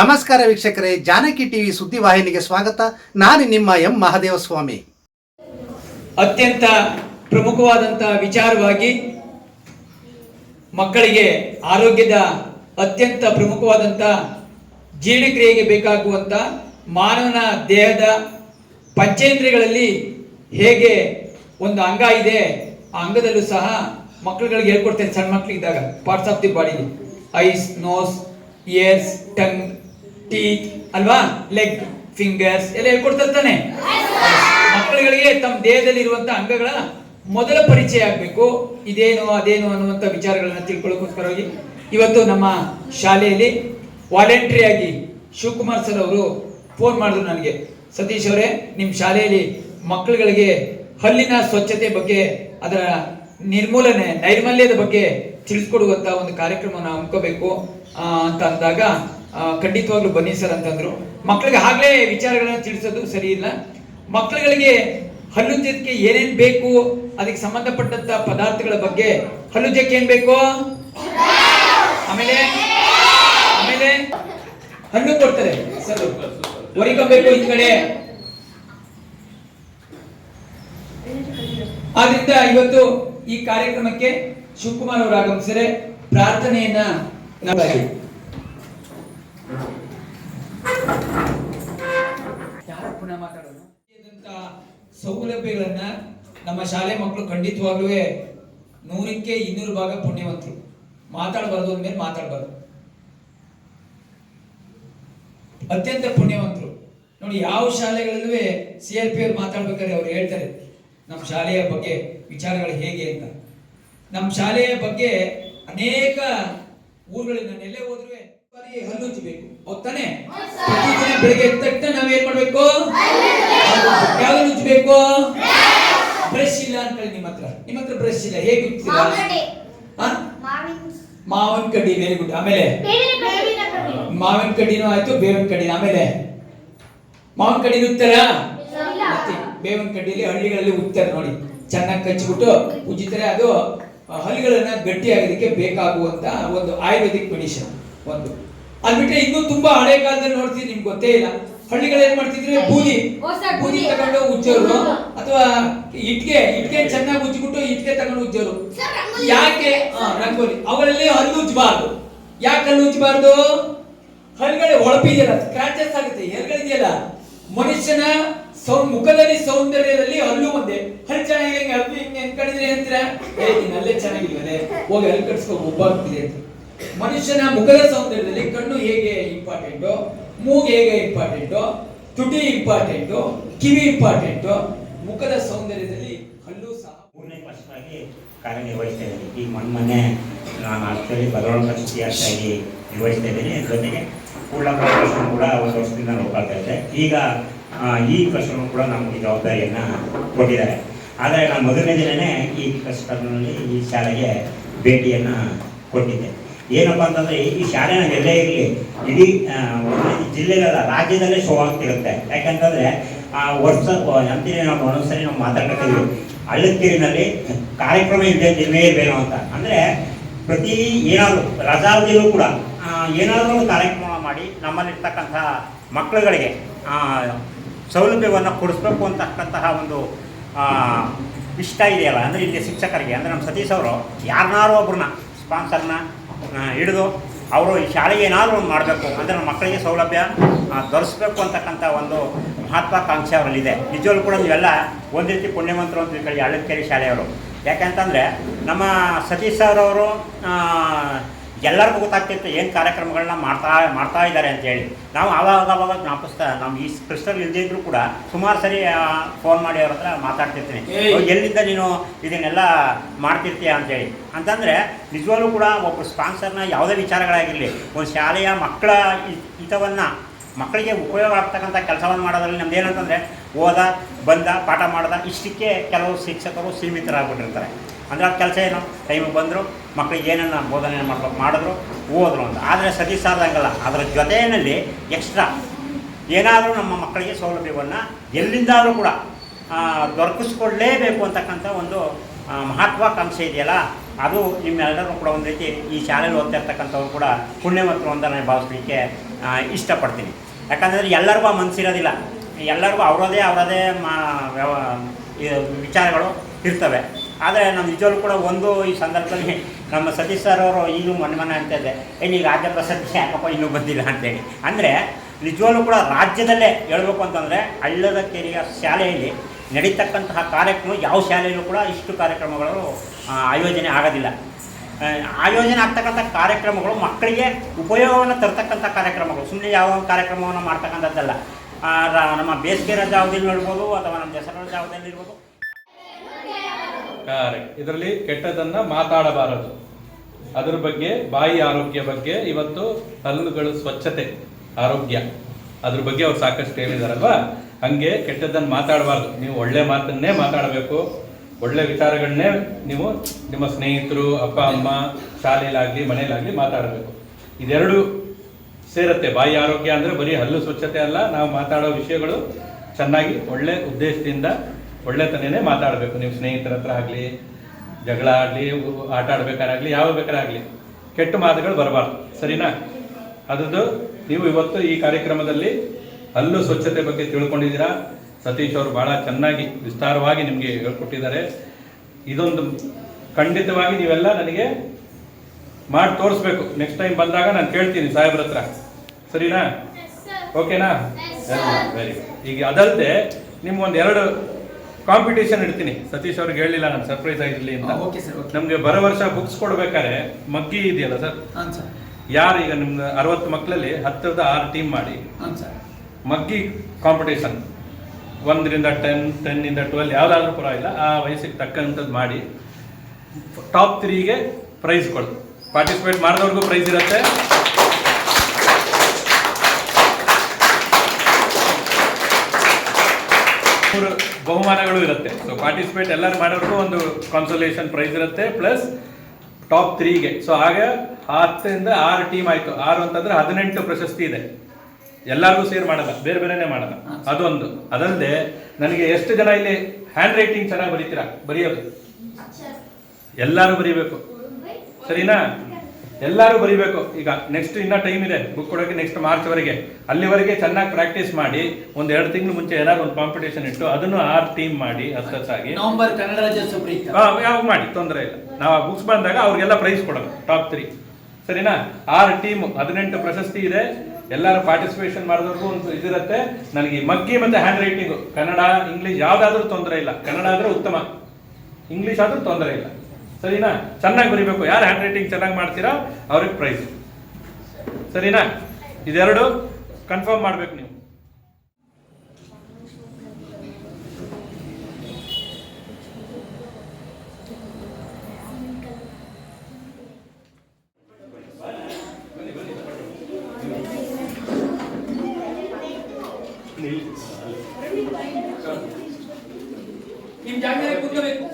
ನಮಸ್ಕಾರ ವೀಕ್ಷಕರೇ, ಜಾನಕಿ ಟಿವಿ ಸುದ್ದಿವಾಹಿನಿಗೆ ಸ್ವಾಗತ. ನಾನು ನಿಮ್ಮ ಎಂ ಮಹಾದೇವಸ್ವಾಮಿ. ಅತ್ಯಂತ ಪ್ರಮುಖವಾದಂತಹ ವಿಚಾರವಾಗಿ ಮಕ್ಕಳಿಗೆ ಆರೋಗ್ಯದ ಅತ್ಯಂತ ಪ್ರಮುಖವಾದಂಥ ಜೀರ್ಣಕ್ರಿಯೆಗೆ ಬೇಕಾಗುವಂಥ ಮಾನವನ ದೇಹದ ಪಂಚೇಂದ್ರಿಯಗಳಲ್ಲಿ ಹೇಗೆ ಒಂದು ಅಂಗ ಇದೆ, ಆ ಅಂಗದಲ್ಲೂ ಸಹ ಮಕ್ಕಳುಗಳಿಗೆ ಹೇಳ್ಕೊಡ್ತೇನೆ ಸಣ್ಣ ಮಕ್ಕಳಿದ್ದಾಗ parts of the body eyes nose ears tongue teeth ಅಲ್ವಾ? ಲೆಗ್ ಫಿಂಗರ್ಸ್ ಎಲ್ಲ ಹೇಳ್ಕೊಡ್ತಿರ್ತಾನೆ. ಮಕ್ಕಳುಗಳಿಗೆ ತಮ್ಮ ದೇಹದಲ್ಲಿ ಇರುವಂತ ಅಂಗಗಳ ಮೊದಲ ಪರಿಚಯ ಆಗಬೇಕು. ಇದೇನು, ಅದೇನು ಅನ್ನುವಂಥ ವಿಚಾರಗಳನ್ನ ತಿಳ್ಕೊಳ್ಳೋಕ್ಕೋಸ್ಕರವಾಗಿ ಇವತ್ತು ನಮ್ಮ ಶಾಲೆಯಲ್ಲಿ ವಾಲಂಟ್ರಿ ಆಗಿ ಶಿವಕುಮಾರ್ ಸರ್ ಅವರು ಫೋನ್ ಮಾಡಿದ್ರು ನನಗೆ. ಸತೀಶ್ ಅವರೇ ನಿಮ್ಮ ಶಾಲೆಯಲ್ಲಿ ಮಕ್ಕಳುಗಳಿಗೆ ಹಲ್ಲಿನ ಸ್ವಚ್ಛತೆ ಬಗ್ಗೆ, ಅದರ ನಿರ್ಮೂಲನೆ, ನೈರ್ಮಲ್ಯದ ಬಗ್ಗೆ ತಿಳಿಸ್ಕೊಡುವಂತ ಒಂದು ಕಾರ್ಯಕ್ರಮವನ್ನು ಹಮ್ಮಿಕೋಬೇಕು ಅಂತ ಅಂದಾಗ ಖಂಡಿತವಾಗ್ಲೂ ಬನ್ನಿ ಸರ್ ಅಂತಂದ್ರು. ಮಕ್ಕಳಿಗೆ ಆಗ್ಲೇ ವಿಚಾರಗಳನ್ನ ತಿಳಿಸೋದು ಸರಿ ಇಲ್ಲ. ಮಕ್ಕಳುಗಳಿಗೆ ಹಲ್ಲುಜ್ಜಕ್ಕೆ ಏನೇನ್ ಬೇಕು, ಅದಕ್ಕೆ ಸಂಬಂಧಪಟ್ಟಂತ ಪದಾರ್ಥಗಳ ಬಗ್ಗೆ ಹಲ್ಲುಜ್ಜಕ್ಕೆ ಏನ್ ಬೇಕು? ಆಮೇಲೆ ಆಮೇಲೆ ಹಣ್ಣು ಕೊಡ್ತಾರೆ ಸರ್. ಹೊರಿಕೊಬೇಕು ಹಿಂದ್ಗಡೆ. ಆದ್ರಿಂದ ಇವತ್ತು ಈ ಕಾರ್ಯಕ್ರಮಕ್ಕೆ ಶಿವಕುಮಾರ್ ಅವರು ಆಗಮಿಸಿದರೆ ಪ್ರಾರ್ಥನೆಯನ್ನ ಯಾರು ಪುನಃ ಇದಂತ ಸೌಲಭ್ಯಗಳನ್ನ ನಮ್ಮ ಶಾಲೆ ಮಕ್ಕಳು ಖಂಡಿತವಾಗ್ಲೂ ನೂರಕ್ಕೆ ಇನ್ನೂರು ಭಾಗ ಪುಣ್ಯವಂತರು. ಮಾತಾಡಬಾರ್ದು ಅಂದ್ಮೇಲೆ ಮಾತಾಡಬಾರ್ದು. ಅತ್ಯಂತ ಪುಣ್ಯವಂತರು. ನೋಡಿ, ಯಾವ ಶಾಲೆಗಳಲ್ಲೂ ಸಿ ಆರ್ ಪಿ ಅವ್ರು ಮಾತಾಡ್ಬೇಕಾದ್ರೆ ಅವ್ರು ಹೇಳ್ತಾರೆ, ನಮ್ಮ ಶಾಲೆಯ ಬಗ್ಗೆ ವಿಚಾರಗಳು ಹೇಗೆ ಅಂತ. ನಮ್ಮ ಶಾಲೆಯ ಬಗ್ಗೆ ಅನೇಕ ಊರುಗಳಿಂದ ನೆಲೆ ಹೋದ್ರು ಬಾರಿ ಹಲ್ಲು ಉಜ್ಜಬೇಕು ಹೋಗ್ತಾನೆ ತಾನೇ ಪ್ರತಿದಿನ ಬೆಳಿಗ್ಗೆ ಎದ್ದ ತಕ್ಷಣ ನಾವೇನ್ ಮಾಡ್ಬೇಕು? ಯಾವ್ದು ಉಜ್ಜಬೇಕು ಬ್ರಷ್. ಇಲ್ಲ ಅನ್ಕೊಳ್ಳಿ ನಿಮ್ಮ ಹತ್ರ. ನಿಮ್ಮ ಹತ್ರ ಬ್ರಷ್ ಇಲ್ಲ. ಹೇಗೆ ಉಜ್ತೀರಾ? ಮಾವಿನ ಕಡ್ಡಿ ವೆರಿ ಗುಡ್ ಆಮೇಲೆ? ಮಾವಿನ ಕಡ್ಡಿನೂ ಆಯ್ತು ಬೇವಿನ ಕಡ್ಡಿ ಆಮೇಲೆ? ಮಾವಿನ ಕಡ್ಡಿ ಉತ್ತರ ಬೇವಿನ ಕಡ್ಡಿಯಲ್ಲಿ ಹಳ್ಳಿಗಳಲ್ಲಿ ಉತ್ತರ ನೋಡಿ. ಚೆನ್ನಾಗಿ ಕಚ್ಚಿಬಿಟ್ಟು ಉಜ್ಜಿತಾರೆ ಅದು ಹಳ್ಳಿಗಳನ್ನ ಹಲ್ಲಿಗಳನ್ನ ಗಟ್ಟಿ ಆಗೋದಕ್ಕೆ ಬೇಕಾಗುವಂತ ಒಂದು ಆಯುರ್ವೇದಿಕ್ ಮೆಡಿಸಿನ್ ಒಂದು. ಅದ್ ಬಿಟ್ರೆ ಇನ್ನೂ ತುಂಬಾ ಹಳೆ ಕಾಲದಲ್ಲಿ ನೋಡ್ತೀವಿ ನಿಮ್ಗೆ ಗೊತ್ತೇ ಇಲ್ಲ. ಹಳ್ಳಿಗಳು ಏನ್ ಮಾಡ್ತಿದ್ರೆ? ಬೂದಿ. ಬೂದಿ. ತಗೊಂಡು ಉಜ್ಜೋರು. ಅಥವಾ ಇಟ್ಕೆ ಇಟ್ಕೆ ಚೆನ್ನಾಗಿ ಉಜ್ಜಿಬಿಟ್ಟು ಇಟ್ಕೆ ತಗೊಂಡು ಉಜ್ಜೋರು. ಯಾಕೆ? ರಂಗೋಲಿ. ಅವರಲ್ಲಿ ಹಲ್ಲು ಉಜ್ಜಬಾರ್ದು. ಯಾಕೆ ಹಲ್ಲು ಉಜ್ಜಬಾರ್ದು? ಹಳ್ಳಿಗಳ ಒಳಪಿದೆಯಲ್ಲ ಸ್ಕ್ರಾಚಸ್ ಆಗುತ್ತೆ ಎಲ್ಗಳಿದೆಯಲ್ಲ ಮನುಷ್ಯನ ಸೌ ಮುಖದಲ್ಲಿ ಸೌಂದರ್ಯದಲ್ಲಿ ಹಲ್ಲು ಒಂದೇ. ಹಲ್ಲು ಚೆನ್ನಾಗಿ ಹೆಂಗೆ ಹಲ್ಲು ಹಿಂಗೆ ಕಡಿದ್ರೆ ಅಂತೀರಾ? ಏ ನೀನ್ ಅಲ್ಲೇ ಚೆನ್ನಾಗಿಲ್ವಲೆ. ಹೋಗಿ ಹಲ್ಲು ಕಟ್ಸ್ಕೊ ಒಬ್ಬಾಗ್ತಿದೆ ಅಂತ. ಮನುಷ್ಯನ ಮುಖದ ಸೌಂದರ್ಯದಲ್ಲಿ ಕಣ್ಣು ಹೇಗೆ ಇಂಪಾರ್ಟೆಂಟು ಮೂಗು ಹೇಗೆ ಇಂಪಾರ್ಟೆಂಟು ತುಟಿ ಇಂಪಾರ್ಟೆಂಟು ಕಿವಿ ಇಂಪಾರ್ಟೆಂಟು ಮುಖದ ಸೌಂದರ್ಯದಲ್ಲಿ ಹಲ್ಲು ಸಹ ಮೂರನೇ ವರ್ಷವಾಗಿ ಕಾರ್ಯನಿರ್ವಹಿಸ್ತಾ ಇದ್ದೀನಿ. ಈ ಮೊನ್ನೆ ಮೊನ್ನೆ ನಾನು ಆಕ್ಚುಲಿ ಬದಲಾವಣೆ ಪ್ರಶಸ್ತಿಯಾಗಿ ನಿರ್ವಹಿಸ್ತಾ ಇದ್ದೀನಿ. ಜೊತೆಗೆ ಕೂಡ ಕೂಡ ಒಂದು ವರ್ಷದಿಂದ ನೋಡ್ಕೊಳ್ತಾ ಇದ್ದೆ. ಈಗ ಈ ಟ್ರಸ್ಟನ್ನು ಕೂಡ ನಮಗೆ ಜವಾಬ್ದಾರಿಯನ್ನು ಕೊಟ್ಟಿದ್ದಾರೆ. ಆದರೆ ನಾನು ಮೊದಲನೇ ದಿನವೇ ಈ ಕಷ್ಟದಲ್ಲಿ ಈ ಶಾಲೆಗೆ ಭೇಟಿಯನ್ನು ಕೊಟ್ಟಿದ್ದೆ. ಏನಪ್ಪ ಅಂತಂದರೆ ಈ ಶಾಲೆನ ಎಲ್ಲೇ ಇರಲಿ. ಇಡೀ ಜಿಲ್ಲೆಗಳ ರಾಜ್ಯದಲ್ಲೇ ಶೋ ಆಗ್ತಿರುತ್ತೆ. ಯಾಕಂತಂದ್ರೆ, ಆ ವರ್ಷ ಅಂತೀನಿ ನಾವು ಒಂದೊಂದ್ಸರಿ ನಾವು ಮಾತಾಡ್ಕೊತೀವಿ. ಹಳ್ಳಕ್ಕೇರಿನಲ್ಲಿ ಕಾರ್ಯಕ್ರಮ ಇದೆ, ದಿನವೇ ಇರಬೇಕು ಅಂತ. ಅಂದರೆ, ಪ್ರತಿ ಏನಾದರೂ, ರಜಾವಧಿಯಲ್ಲೂ ಕೂಡ ಏನಾದರೂ ಒಂದು ಕಾರ್ಯಕ್ರಮ ಮಾಡಿ ನಮ್ಮಲ್ಲಿರ್ತಕ್ಕಂಥ ಮಕ್ಕಳುಗಳಿಗೆ ಸೌಲಭ್ಯವನ್ನು ಕೊಡಿಸ್ಬೇಕು ಅಂತಕ್ಕಂತಹ ಒಂದು ಇಷ್ಟ ಇದೆಯಲ್ಲ. ಅಂದರೆ ಇಲ್ಲಿ ಶಿಕ್ಷಕರಿಗೆ. ಅಂದರೆ ನಮ್ಮ ಸತೀಶ್ ಅವರು, ಯಾರನ್ನಾರು ಒಬ್ರನ್ನ, ಸ್ಪಾನ್ಸರ್ನ ಹಿಡಿದು ಅವರು ಈ ಶಾಲೆಗೆ ಏನಾದರೂ ಒಂದು ಮಾಡಬೇಕು ಅಂದರೆ ನಮ್ಮ ಮಕ್ಕಳಿಗೆ ಸೌಲಭ್ಯ ಆ, ದೊರಕಿಸ್ಬೇಕು ಅಂತಕ್ಕಂಥ ಒಂದು ಮಹತ್ವಾಕಾಂಕ್ಷೆ ಅವರಲ್ಲಿದೆ. ನಿಜವಾಗ್ಲೂ ಕೂಡ ನೀವೆಲ್ಲ ಒಂದು ರೀತಿ ಪುಣ್ಯಮಂತರು ಅಂತ ಹೇಳಿ ಹಳ್ಳಕೆರೆ ಶಾಲೆಯವರು. ಯಾಕೆಂತಂದರೆ ನಮ್ಮ ಸತೀಶ್ ಅವರವರು ಎಲ್ಲರಿಗೂ ಗೊತ್ತಾಗ್ತಿತ್ತು ಏನು ಕಾರ್ಯಕ್ರಮಗಳನ್ನ ಮಾಡ್ತಾ ಮಾಡ್ತಾ ಇದ್ದಾರೆ ಅಂತೇಳಿ ನಾವು ಆವಾಗ ಆವಾಗ ಜ್ಞಾಪಿಸ್ತಾ ನಮ್ಮ ಈ ಕ್ರಿಸ್ಟಲ್ ಇಲ್ಲದೇ ಇದ್ರೂ ಕೂಡ ಸುಮಾರು ಸರಿ ಫೋನ್ ಮಾಡಿ ಅವ್ರ ಹತ್ರ ಮಾತಾಡ್ತಿರ್ತೀನಿ. ಎಲ್ಲಿಂದ ನೀನು ಇದನ್ನೆಲ್ಲ ಮಾಡ್ತಿರ್ತೀಯ? ಅಂತೇಳಿ ಅಂತಂದರೆ ನಿಜವಾಗ್ಲೂ ಕೂಡ ಒಬ್ಬ ಸ್ಪಾನ್ಸರ್ನ ಯಾವುದೇ ವಿಚಾರಗಳಾಗಿರಲಿ ಒಂದು ಶಾಲೆಯ ಮಕ್ಕಳ ಹಿತವನ್ನು ಮಕ್ಕಳಿಗೆ ಉಪಯೋಗ ಆಗ್ತಕ್ಕಂಥ ಕೆಲಸವನ್ನು ಮಾಡೋದ್ರಲ್ಲಿ ನಮ್ದು ಏನಂತಂದರೆ ಓದ ಬಂದ ಪಾಠ ಮಾಡ್ದ ಇಷ್ಟಕ್ಕೆ ಕೆಲವು ಶಿಕ್ಷಕರು ಸೀಮಿತರಾಗ್ಬಿಟ್ಟಿರ್ತಾರೆ. ಅಂದರೆ ಅದು ಕೆಲಸ ಏನು? ಟೈಮಿಗೆ ಬಂದರು ಮಕ್ಕಳಿಗೆ ಏನನ್ನ ಬೋಧನೆ ಮಾಡಬೇಕು, ಮಾಡಿದ್ರು, ಓದ್ರು ಅಂತ. ಆದರೆ ಸತಿ ಸಾರದಂಗಲ್ಲ. ಅದರ ಜೊತೆಯಲ್ಲಿ ಎಕ್ಸ್ಟ್ರಾ ಏನಾದರೂ ನಮ್ಮ ಮಕ್ಕಳಿಗೆ ಸೌಲಭ್ಯವನ್ನು ಎಲ್ಲಿಂದಾದರೂ ಕೂಡ ದೊರಕಿಸ್ಕೊಳ್ಳೇಬೇಕು ಅಂತಕ್ಕಂಥ ಒಂದು ಮಹತ್ವಾಕಾಂಕ್ಷೆ ಇದೆಯಲ್ಲ? ಅದು ನಿಮ್ಮೆಲ್ಲರೂ ಕೂಡ ಒಂದು ರೀತಿ ಈ ಶಾಲೆಯಲ್ಲಿ ಓದ್ತಾ ಇರ್ತಕ್ಕಂಥವ್ರು ಕೂಡ ಪುಣ್ಯವಂತರು ಅಂತ ನಾನು ಭಾವಿಸ್ಲಿಕ್ಕೆ ಇಷ್ಟಪಡ್ತೀನಿ. ಯಾಕಂದರೆ ಎಲ್ಲರಿಗೂ ಮನಸ್ಸಿರೋದಿಲ್ಲ ಎಲ್ಲರಿಗೂ ಅವರದೇ ಅವರದೇ ಮಾ, ವ್ಯವ ವಿಚಾರಗಳು ಇರ್ತವೆ. ಆದರೆ ನಮ್ಮ ನಿಜವಾಗ್ಲೂ ಕೂಡ ಒಂದು ಈ ಸಂದರ್ಭದಲ್ಲಿ ನಮ್ಮ ಸತೀಶ್ ಸರ್ ಅವರು ಈಗಲೂ ಮೊನ್ನೆ ಮೊನ್ನೆ ಅಂತ ಇದೆ. ಏನು ಈ ರಾಜ್ಯ ಪ್ರಸಕ್ತಿ ಯಾಕಪ್ಪ ಇನ್ನೂ ಬಂದಿಲ್ಲ ಅಂತೇಳಿ ಅಂದರೆ ನಿಜವಾಗ್ಲೂ ಕೂಡ ರಾಜ್ಯದಲ್ಲೇ ಹೇಳಬೇಕು ಅಂತಂದರೆ ಹಳ್ಳದ ಕೆರೆಯ ಶಾಲೆಯಲ್ಲಿ ನಡೀತಕ್ಕಂತಹ ಕಾರ್ಯಕ್ರಮ ಯಾವ ಶಾಲೆಯಲ್ಲೂ ಕೂಡ ಇಷ್ಟು ಕಾರ್ಯಕ್ರಮಗಳು ಆಯೋಜನೆ ಆಗೋದಿಲ್ಲ. ಆಯೋಜನೆ ಆಗ್ತಕ್ಕಂಥ ಕಾರ್ಯಕ್ರಮಗಳು ಮಕ್ಕಳಿಗೆ ಉಪಯೋಗವನ್ನು ತರ್ತಕ್ಕಂಥ ಕಾರ್ಯಕ್ರಮಗಳು. ಸುಮ್ಮನೆ ಯಾವ ಕಾರ್ಯಕ್ರಮವನ್ನು ಮಾಡ್ತಕ್ಕಂಥದ್ದಲ್ಲ. ನಮ್ಮ ಬೇಸಿಗೆ ರಜಾವಧಿಯಲ್ಲಿ ನೋಡ್ಬೋದು ಅಥವಾ ನಮ್ಮ ದಸರಾ ರಜಾವಧಿಯಲ್ಲಿ ಇರ್ಬೋದು. ಕರೆಕ್ಟ್ ಇದರಲ್ಲಿ ಕೆಟ್ಟದನ್ನ ಮಾತಾಡಬಾರದು. ಅದ್ರ ಬಗ್ಗೆ, ಬಾಯಿ ಆರೋಗ್ಯ ಬಗ್ಗೆ ಇವತ್ತು ಹಲ್ಲುಗಳು ಸ್ವಚ್ಛತೆ, ಆರೋಗ್ಯ. ಅದ್ರ ಬಗ್ಗೆ ಅವ್ರು ಸಾಕಷ್ಟು ಹೇಳಿದಾರಲ್ವಾ? ಹಂಗೆ ಕೆಟ್ಟದ್ದನ್ನು ಮಾತಾಡಬಾರ್ದು. ನೀವು ಒಳ್ಳೆ ಮಾತನ್ನೇ ಮಾತಾಡಬೇಕು. ಒಳ್ಳೆ ವಿಚಾರಗಳನ್ನೇ ನೀವು ನಿಮ್ಮ ಸ್ನೇಹಿತರು, ಅಪ್ಪ, ಅಮ್ಮ ಶಾಲೆಯಲ್ಲಾಗ್ಲಿ ಮನೇಲಾಗ್ಲಿ ಮಾತಾಡಬೇಕು. ಇದೆರಡು ಸೇರುತ್ತೆ. ಬಾಯಿ ಆರೋಗ್ಯ ಅಂದ್ರೆ ಬರೀ ಹಲ್ಲು ಸ್ವಚ್ಛತೆ ಅಲ್ಲ. ನಾವು ಮಾತಾಡೋ ವಿಷಯಗಳು ಚೆನ್ನಾಗಿ ಒಳ್ಳೆ ಉದ್ದೇಶದಿಂದ ಒಳ್ಳೆತನೇ ಮಾತಾಡಬೇಕು. ನೀವು ಸ್ನೇಹಿತರ ಹತ್ರ ಆಗಲಿ ಜಗಳ ಆಗಲಿ ಆಟ ಆಡ್ಬೇಕಾರಾಗಲಿ ಯಾವ ಬೇಕಾರಾಗಲಿ ಕೆಟ್ಟ ಮಾತುಗಳು ಬರಬಾರ್ದು. ಸರಿನಾ? ಅದರದ್ದು ನೀವು ಇವತ್ತು ಈ ಕಾರ್ಯಕ್ರಮದಲ್ಲಿ ಅಲ್ಲೂ ಸ್ವಚ್ಛತೆ ಬಗ್ಗೆ ತಿಳ್ಕೊಂಡಿದ್ದೀರಾ? ಸತೀಶ್ ಅವರು ಬಹಳ ಚೆನ್ನಾಗಿ ವಿಸ್ತಾರವಾಗಿ ನಿಮಗೆ ಹೇಳ್ಕೊಟ್ಟಿದ್ದಾರೆ. ಇದೊಂದು ಖಂಡಿತವಾಗಿ ನೀವೆಲ್ಲ ನನಗೆ ಮಾಡಿ ತೋರಿಸ್ಬೇಕು. ನೆಕ್ಸ್ಟ್ ಟೈಮ್ ಬಂದಾಗ ನಾನು ಕೇಳ್ತೀನಿ ಸಾಹೇಬ್ರ ಹತ್ರ. ಸರಿನಾ? ಓಕೆನಾ ವೆರಿ ಗುಡ್ ಈಗ ಅದಲ್ಲದೆ ನಿಮ್ಗೊಂದು ಎರಡು ಕಾಂಪಿಟೇಷನ್ ಇಡ್ತೀನಿ. ಸತೀಶ್ ಅವ್ರಿಗೆ ಹೇಳಿಲ್ಲ ನಾನು ಸರ್ಪ್ರೈಸ್ ಆಗಿರಲಿ ಅಂತ. ಓಕೆ ಸರ್ ಓಕೆ ನಮ್ಗೆ ಬರೋ ವರ್ಷ ಬುಕ್ಸ್ ಕೊಡ್ಬೇಕಾದ್ರೆ ಮಗ್ಗಿ ಇದೆಯಲ್ಲ ಸರ್ ಹಾಂ ಸರ್ ಯಾರು ಈಗ ನಿಮ್ಗೆ ಅರವತ್ತು ಮಕ್ಕಳಲ್ಲಿ ಹತ್ತಿರದ ಆರು ಟೀಮ್ ಮಾಡಿ? ಹಾಂ ಸರ್ ಮಗ್ಗಿ ಕಾಂಪಿಟೇಷನ್ ಒಂದರಿಂದ ಟೆನ್ ಟೆನ್ನಿಂದ ಟ್ವೆಲ್ ಯಾವುದಾದ್ರೂ ಪರವಾಗಿಲ್ಲ ಆ ವಯಸ್ಸಿಗೆ ತಕ್ಕಂಥದ್ದು ಮಾಡಿ. ಟಾಪ್ ತ್ರೀಗೆ ಪ್ರೈಸ್ ಕೊಡು. ಪಾರ್ಟಿಸಿಪೇಟ್ ಮಾಡಿದವ್ರಿಗೂ ಪ್ರೈಸ್ ಇರುತ್ತೆ. ಬಹುಮಾನಗಳು ಇರುತ್ತೆ. ಸೊ ಪಾರ್ಟಿಸಿಪೇಟ್ ಎಲ್ಲರೂ ಮಾಡೋರ್ಗೂ ಒಂದು ಕಾನ್ಸೋಲೇಷನ್ ಪ್ರೈಸ್ ಇರುತ್ತೆ ಪ್ಲಸ್ ಟಾಪ್ ತ್ರೀಗೆ ಸೊ ಆಗ ಹತ್ತರಿಂದ ಆರು ಟೀಮ್ ಆಯಿತು. ಆರು ಅಂತಂದ್ರೆ ಹದಿನೆಂಟು ಪ್ರಶಸ್ತಿ ಇದೆ. ಎಲ್ಲರಿಗೂ ಸೇರ್ ಮಾಡಲ್ಲ, ಬೇರೆ ಬೇರೆನೆ ಮಾಡಲ್ಲ. ಅದೊಂದು. ಅದಲ್ಲದೆ, ನನಗೆ ಎಷ್ಟು ಜನ ಇಲ್ಲಿ ಹ್ಯಾಂಡ್ ರೈಟಿಂಗ್ ಚೆನ್ನಾಗಿ ಬರೀತೀರಾ? ಬರೆಯೋದು? ಎಲ್ಲರೂ ಬರೀಬೇಕು. ಸರಿನಾ? ಎಲ್ಲರೂ ಬರೀಬೇಕು. ಈಗ ನೆಕ್ಸ್ಟ್ ಇನ್ನ ಟೈಮ್ ಇದೆ ಬುಕ್ ಕೊಡೋಕೆ ನೆಕ್ಸ್ಟ್ ಮಾರ್ಚ್ ವರೆಗೆ ಅಲ್ಲಿವರೆಗೆ ಚೆನ್ನಾಗಿ ಪ್ರಾಕ್ಟೀಸ್ ಮಾಡಿ ಒಂದು ಎರಡು ತಿಂಗಳು ಮುಂಚೆ ಏನಾದ್ರು ಒಂದು ಕಾಂಪಿಟೇಷನ್ ಇಟ್ಟು ಅದನ್ನು ಆರು ಟೀಮ್ ಮಾಡಿ ಹತ್ತಾಗಿ ನವೆಂಬರ್ ಕನ್ನಡ ರಾಜ್ಯೋತ್ಸವ ಯಾವಾಗ ಮಾಡಿ? ತೊಂದರೆ ಇಲ್ಲ. ನಾವು ಆ ಬುಕ್ಸ್ ಬಂದಾಗ ಅವ್ರಿಗೆಲ್ಲ ಪ್ರೈಸ್ ಕೊಡೋಣ ಟಾಪ್ ತ್ರೀ ಸರಿನಾ? ಆರು ಟೀಮ್ ಹದಿನೆಂಟು ಪ್ರಶಸ್ತಿ ಇದೆ. ಎಲ್ಲರೂ ಪಾರ್ಟಿಸಿಪೇಷನ್ ಮಾಡಿದವ್ರಿಗೂ ಒಂದು ಇದಿರುತ್ತೆ ನನಗೆ ಮಗ್ಗಿ ಮತ್ತೆ ಹ್ಯಾಂಡ್ ರೈಟಿಂಗು ಕನ್ನಡ ಇಂಗ್ಲೀಷ್ ಯಾವುದಾದ್ರೂ ತೊಂದರೆ ಇಲ್ಲ. ಕನ್ನಡ ಆದ್ರೆ ಉತ್ತಮ. ಇಂಗ್ಲೀಷ್ ಆದ್ರೂ ತೊಂದರೆ ಇಲ್ಲ. ಸರಿನಾ? ಚೆನ್ನಾಗಿ ಬರಿಬೇಕು. ಯಾರು ಹ್ಯಾಂಡ್ ರೈಟಿಂಗ್ ಚೆನ್ನಾಗಿ ಮಾಡ್ತೀರಾ? ಅವ್ರಿಗೆ ಪ್ರೈಸ್ ಸರಿನಾ? ಇದೆರಡು? ಕನ್ಫರ್ಮ್ ಮಾಡ್ಬೇಕು ನೀವು. ನಿಮ್ಮ ಜಾಗದಲ್ಲಿ ಕೂತ್ಕೋಬೇಕು.